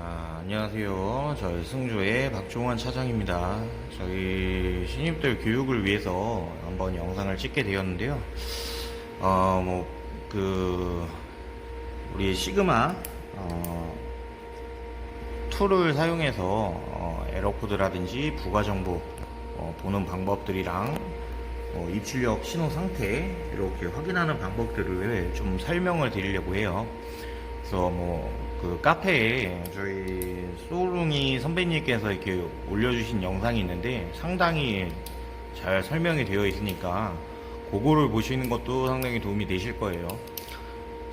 아, 안녕하세요. 저희 승조의 박종환 차장입니다. 저희 신입들 교육을 위해서 한번 영상을 찍게 되었는데요. 어, 뭐, 그, 우리 시그마, 어, 툴을 사용해서 어, 에러 코드라든지 부가 정보 어, 보는 방법들이랑 어, 입출력 신호 상태 이렇게 확인하는 방법들을 좀 설명을 드리려고 해요. 그래서 뭐 그 카페에 저희 소롱이 선배님께서 이렇게 올려주신 영상이 있는데 상당히 잘 설명이 되어 있으니까 그거를 보시는 것도 상당히 도움이 되실 거예요.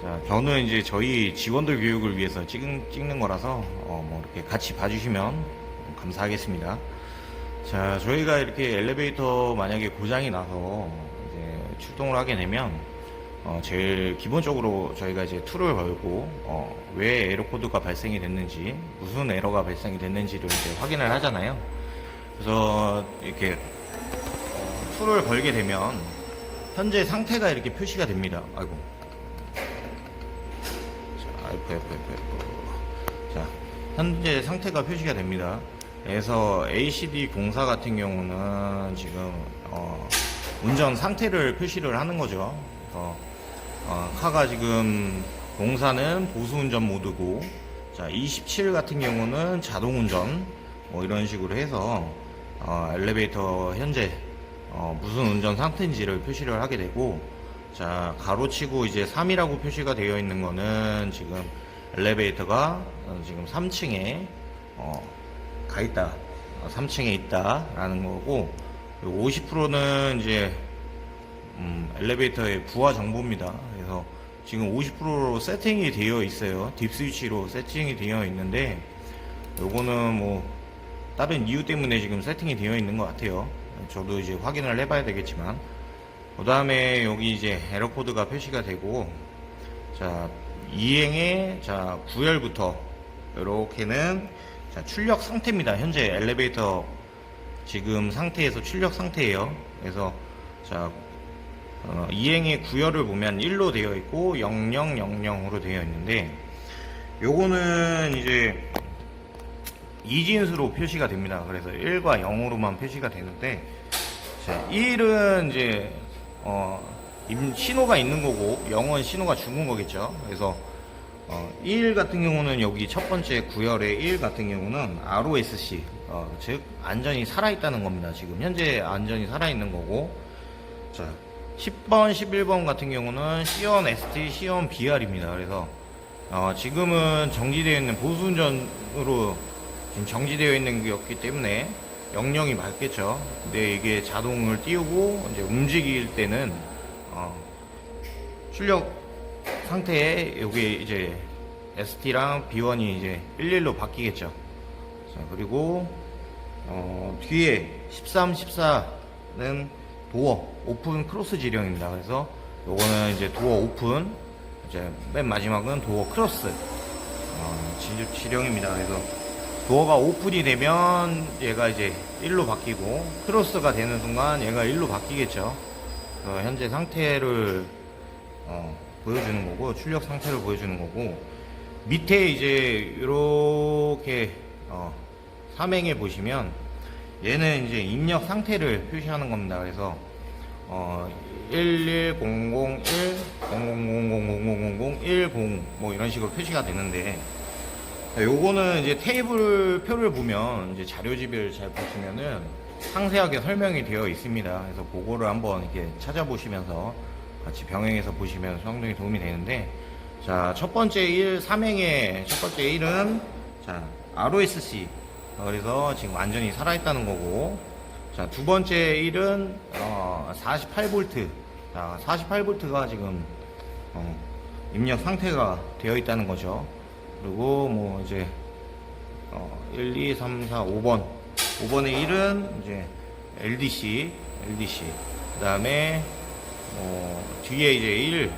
자, 저는 이제 저희 직원들 교육을 위해서 찍은, 찍는 거라서 어, 뭐 이렇게 같이 봐주시면 감사하겠습니다. 자, 저희가 이렇게 엘리베이터 만약에 고장이 나서 이제 출동을 하게 되면 어, 제일 기본적으로 저희가 이제 툴을 걸고 어, 왜 에러 코드가 발생이 됐는지 무슨 에러가 발생이 됐는지를 이제 확인을 하잖아요. 그래서 이렇게 어, 툴을 걸게 되면 현재 상태가 이렇게 표시가 됩니다. 아이고. 자, 아이고, 아이고, 아이고, 아이고. 자, 현재 상태가 표시가 됩니다. 그래서 ACD 공사 같은 경우는 지금 어, 운전 상태를 표시를 하는 거죠. 그래서 어, 카가 지금 공사는 보수 운전 모드고, 자 27 같은 경우는 자동 운전 뭐 이런 식으로 해서 어, 엘리베이터 현재 어, 무슨 운전 상태인지를 표시를 하게 되고, 자 가로치고 이제 3이라고 표시가 되어 있는 거는 지금 엘리베이터가 어, 지금 3층에 어, 가 있다, 어, 3층에 있다 라는 거고, 50%는 이제 음, 엘리베이터의 부하 정보입니다. 그래서 지금 50%로 세팅이 되어 있어요. 딥 스위치로 세팅이 되어 있는데 요거는 뭐 다른 이유 때문에 지금 세팅이 되어 있는 것 같아요. 저도 이제 확인을 해봐야 되겠지만 그 다음에 여기 이제 에러 코드가 표시가 되고 자 이행의 자 구열부터 이렇게는 자 출력 상태입니다. 현재 엘리베이터 지금 상태에서 출력 상태예요. 그래서 자 어, 이행의 구열을 보면 1로 되어 있고 0000으로 되어 있는데 요거는 이제 이진수로 표시가 됩니다. 그래서 1과 0으로만 표시가 되는데 자, 1은 이제 어, 임- 신호가 있는 거고 0은 신호가 죽은 거겠죠. 그래서 어, 1 같은 경우는 여기 첫 번째 구열의 1 같은 경우는 ROSC 어, 즉 안전이 살아있다는 겁니다. 지금 현재 안전이 살아있는 거고 자 10번, 11번 같은 경우는 C1 ST, C1 BR입니다. 그래서 어, 지금은 정지되어 있는 보수운전으로 지금 정지되어 있는 게없기 때문에 영영이 맞겠죠. 근데 이게 자동을 띄우고 이제 움직일 때는 어, 출력 상태에 여기 이제 ST랑 B1이 이제 11로 바뀌겠죠. 자, 그리고 어, 뒤에 13, 14는 도어 오픈 크로스 지령입니다. 그래서 요거는 이제 도어 오픈 이제 맨 마지막은 도어 크로스 어, 지- 지령입니다. 그래서 도어가 오픈이 되면 얘가 이제 1로 바뀌고 크로스가 되는 순간 얘가 1로 바뀌겠죠. 현재 상태를 어, 보여주는 거고 출력 상태를 보여주는 거고 밑에 이제 이렇게 어, 삼행에 보시면 얘는 이제 입력 상태를 표시하는 겁니다. 그래서 어, 11001 00000010 뭐 이런 식으로 표시가 되는데 요거는 이제 테이블 표를 보면 이제 자료집을 잘 보시면은 상세하게 설명이 되어 있습니다. 그래서 그거를 한번 이렇게 찾아보시면서 같이 병행해서 보시면 상당히 도움이 되는데 자, 첫 번째 1, 3행의 첫 번째 1은 자, ROSC 어, 그래서 지금 완전히 살아있다는 거고 자, 두 번째 1은 어, 48V 자, 48V가 지금 어, 입력 상태가 되어 있다는 거죠. 그리고 뭐 이제 어, 1, 2, 3, 4, 5번. 5번의 1은 이제 LDC LDC 그 다음에 어, 뒤에 이제 1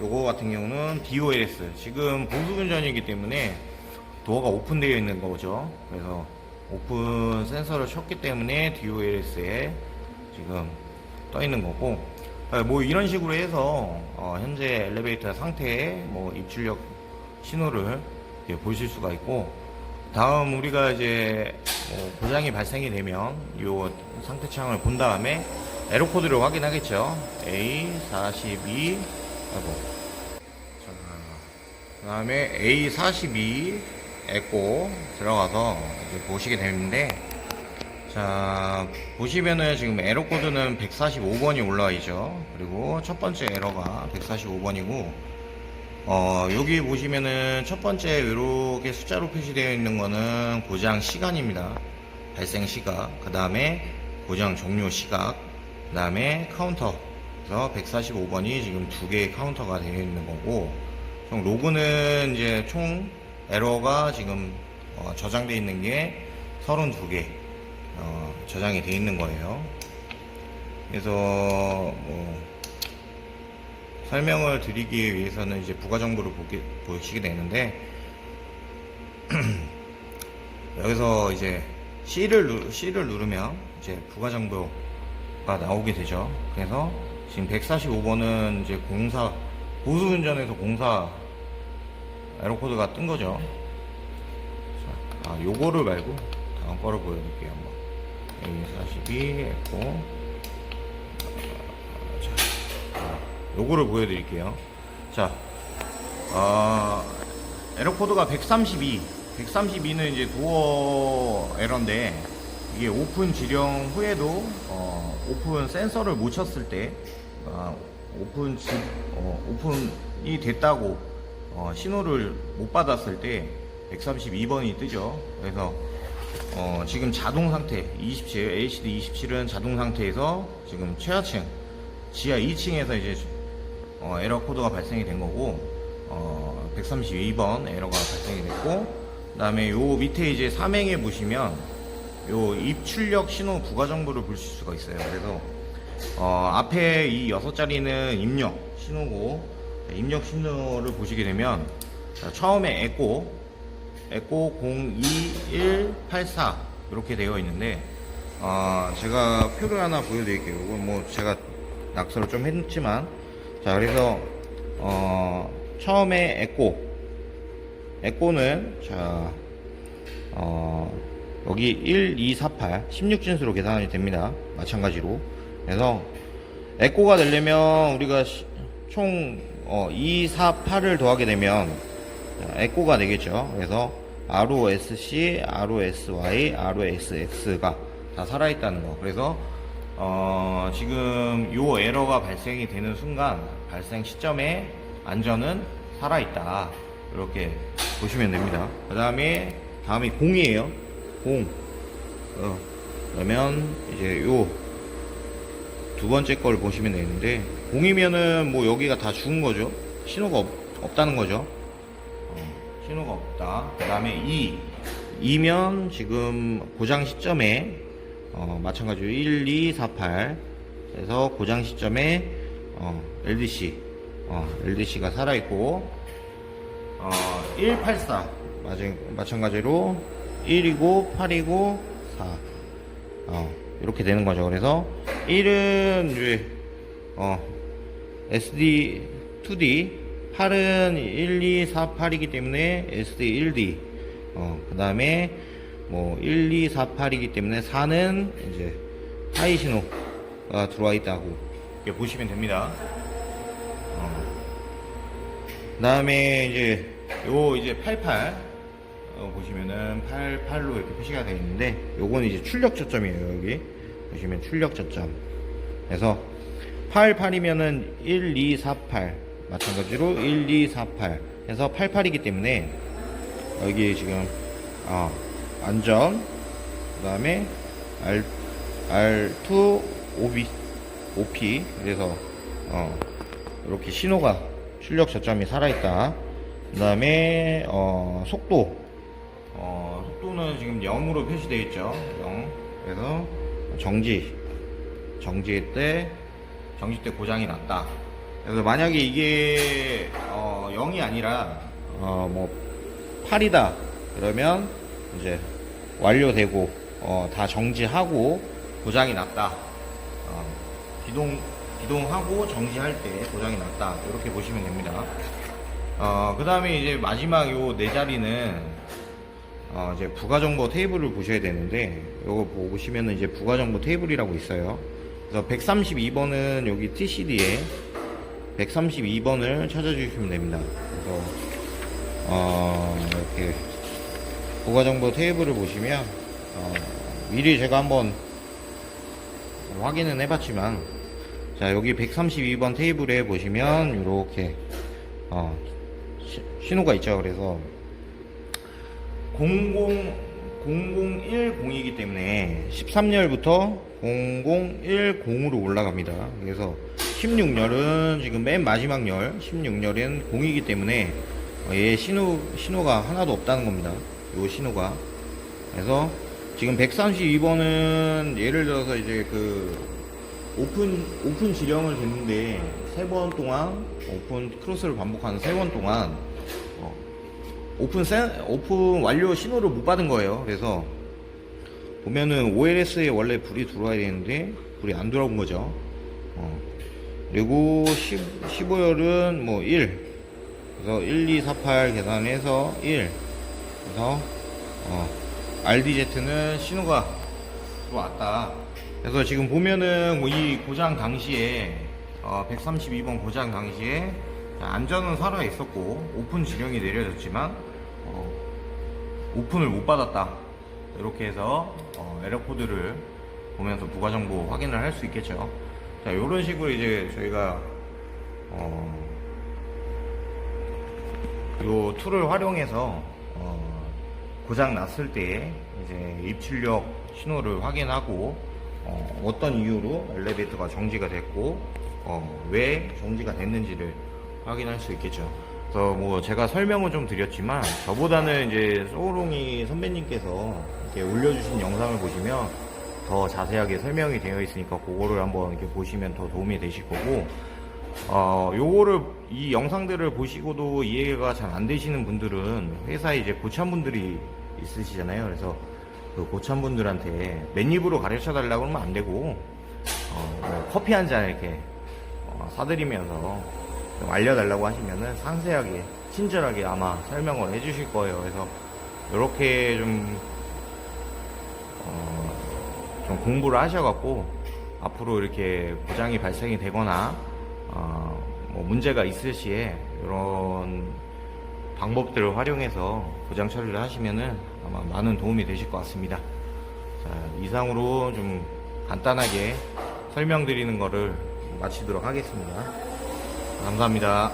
요거 같은 경우는 DOLS 지금 보수운전이기 때문에 도어가 오픈되어 있는 거죠. 그래서 오픈 센서를 쳤기 때문에 DOLS에 지금 떠 있는 거고 아, 뭐 이런 식으로 해서 어, 현재 엘리베이터 상태에 뭐 입출력 신호를 보실 수가 있고 다음 우리가 이제 뭐 고장이 발생이 되면 요 상태 창을 본 다음에 에러 코드를 확인하겠죠. A42 하고 자, 그다음에 A42 에코 들어가서 이제 보시게 되는데 자 보시면은 지금 에러 코드는 145번이 올라와 있죠. 그리고 첫 번째 에러가 145번이고 어, 여기 보시면은 첫 번째 이렇게 숫자로 표시되어 있는 거는 고장 시간입니다. 발생 시각. 그 다음에 고장 종료 시각. 그 다음에 카운터. 그래서 145번이 지금 두 개의 카운터가 되어 있는 거고, 총 로그는 이제 총 에러가 지금 어, 저장되어 있는 게 32개 어, 저장이 되어 있는 거예요. 그래서 뭐 설명을 드리기 위해서는 이제 부가 정보를 보게, 보시게 되는데 여기서 이제 C를 누, C를 누르면 이제 부가 정보가 나오게 되죠. 그래서 지금 145번은 이제 공사 보수 운전에서 공사 에러 코드가 뜬 거죠. 자, 아 요거를 말고 다음 거를 보여드릴게요. 한번 A42 했고 요거를 보여드릴게요. 자, 어, 에러 코드가 132. 132는 이제 도어 에러인데, 이게 오픈 지령 후에도, 어, 오픈 센서를 못 쳤을 때, 아, 오픈 지, 어, 오픈이 됐다고, 어, 신호를 못 받았을 때, 132번이 뜨죠. 그래서, 어, 지금 자동 상태, 27, LCD 27은 자동 상태에서 지금 최하층, 지하 2층에서 이제 어, 에러 코드가 발생이 된 거고 어, 132번 에러가 발생이 됐고 그다음에 요 밑에 이제 삼행에 보시면 요 입출력 신호 부가 정보를 보실 수가 있어요. 그래서 어, 앞에 이 여섯 자리는 입력 신호고 자, 입력 신호를 보시게 되면 자, 처음에 에코 에코 02184 이렇게 되어 있는데 어, 제가 표를 하나 보여드릴게요. 이건 뭐 제가 낙서를 좀 했지만 자 그래서 어, 처음에 에코 에코는 자 어, 여기 1, 2, 4, 8 16진수로 계산이 됩니다. 마찬가지로 그래서 에코가 되려면 우리가 시- 총 어, 2, 4, 8을 더하게 되면 자, 에코가 되겠죠. 그래서 ROSC, ROSY, ROSX가 다 살아있다는 거. 그래서 어, 지금 요 에러가 발생이 되는 순간 발생 시점에 안전은 살아있다. 이렇게 보시면 됩니다. 그 다음에 다음이 공이에요. 공. 어, 그러면 이제 요 두 번째 걸 보시면 되는데 공이면은 뭐 여기가 다 죽은 거죠. 신호가 없, 없다는 거죠. 어, 신호가 없다. 그 다음에 2. 2면 지금 고장 시점에 어, 마찬가지로 1, 2, 4, 8 그래서 고장 시점에 어, LDC 어, LDC가 살아있고 어, 184 마찬, 마찬가지로 1이고 8이고 4 어, 이렇게 되는 거죠. 그래서 1은 이제 어, SD 2D 8은 1, 2, 4, 8이기 때문에 SD 1D 어, 그 다음에 뭐 1, 2, 4, 8이기 때문에 4는 이제 하이 신호가 들어와 있다고 이렇게 보시면 됩니다. 그 다음에 이제 요 이제 88 어, 보시면은 88로 이렇게 표시가 되어 있는데 요거는 이제 출력 저점이에요 여기. 보시면 출력 저점. 그래서 88이면은 1, 2, 4, 8 마찬가지로 1, 2, 4, 8 해서 88이기 때문에 여기 지금 어, 안전 그 다음에 R, R2 OB, OP 그래서 어, 이렇게 신호가 출력 저점이 살아있다. 그 다음에 어, 속도 어, 속도는 지금 0으로 표시되어 있죠. 0 그래서 정지. 정지 때 정지 때 고장이 났다. 그래서 만약에 이게 어, 0이 아니라 어, 뭐 8이다. 그러면 이제 완료되고 어, 다 정지하고 고장이 났다. 어, 기동 기동하고 정지할 때 고장이 났다. 이렇게 보시면 됩니다. 어, 그 다음에 이제 마지막 요 네 자리는 어, 이제 부가 정보 테이블을 보셔야 되는데 이거 보시면은 이제 부가 정보 테이블이라고 있어요. 그래서 132번은 여기 TCD에 132번을 찾아주시면 됩니다. 그래서 어, 이렇게 부가 정보 테이블을 보시면 어, 미리 제가 한번 확인은 해봤지만 자 여기 132번 테이블에 보시면 이렇게 어, 시- 신호가 있죠. 그래서 00 0010이기 때문에 13열부터 0010으로 올라갑니다. 그래서 16열은 지금 맨 마지막 열 16열은 0이기 때문에 어, 얘 신호 신호가 하나도 없다는 겁니다. 요 신호가 그래서 지금 132번은 예를 들어서 이제 그 오픈 오픈 지령을 됐는데 세번 동안 오픈 크로스를 반복하는 세번 동안 어, 오픈 센 오픈 완료 신호를 못 받은 거예요. 그래서 보면은 OLS에 원래 불이 들어와야 되는데 불이 안 들어온 거죠. 어. 그리고 10, 15열은 뭐 1. 그래서 1, 2, 4, 8 계산해서 1. 그래서 어, RDZ는 신호가 들어왔다. 그래서 지금 보면은 뭐 이 고장 당시에 어, 132번 고장 당시에 안전은 살아 있었고 오픈 지령이 내려졌지만 어, 오픈을 못 받았다. 이렇게 해서 어, 에러 코드를 보면서 부가 정보 확인을 할 수 있겠죠. 자, 이런 식으로 이제 저희가 어, 요 툴을 활용해서 어, 고장 났을 때 이제 입출력 신호를 확인하고 어, 떤 이유로 엘리베이터가 정지가 됐고 어, 왜 정지가 됐는지를 확인할 수 있겠죠. 그래서 뭐 제가 설명은 좀 드렸지만 저보다는 이제 소롱이 선배님께서 이렇게 올려주신 영상을 보시면 더 자세하게 설명이 되어 있으니까 그거를 한번 이렇게 보시면 더 도움이 되실 거고 어, 요거를, 이 영상들을 보시고도 이해가 잘 안 되시는 분들은 회사에 이제 고참분들이 있으시잖아요. 그래서 그 고참분들한테 맨입으로 가르쳐 달라고 하면 안 되고, 어, 뭐 커피 한 잔 이렇게 어, 사드리면서 좀 알려달라고 하시면은 상세하게, 친절하게 아마 설명을 해 주실 거예요. 그래서 이렇게 좀, 어, 좀 공부를 하셔갖고 앞으로 이렇게 고장이 발생이 되거나 어, 뭐 문제가 있을 시에 이런 방법들을 활용해서 고장 처리를 하시면은 아마 많은 도움이 되실 것 같습니다. 자, 이상으로 좀 간단하게 설명드리는 거를 마치도록 하겠습니다. 감사합니다.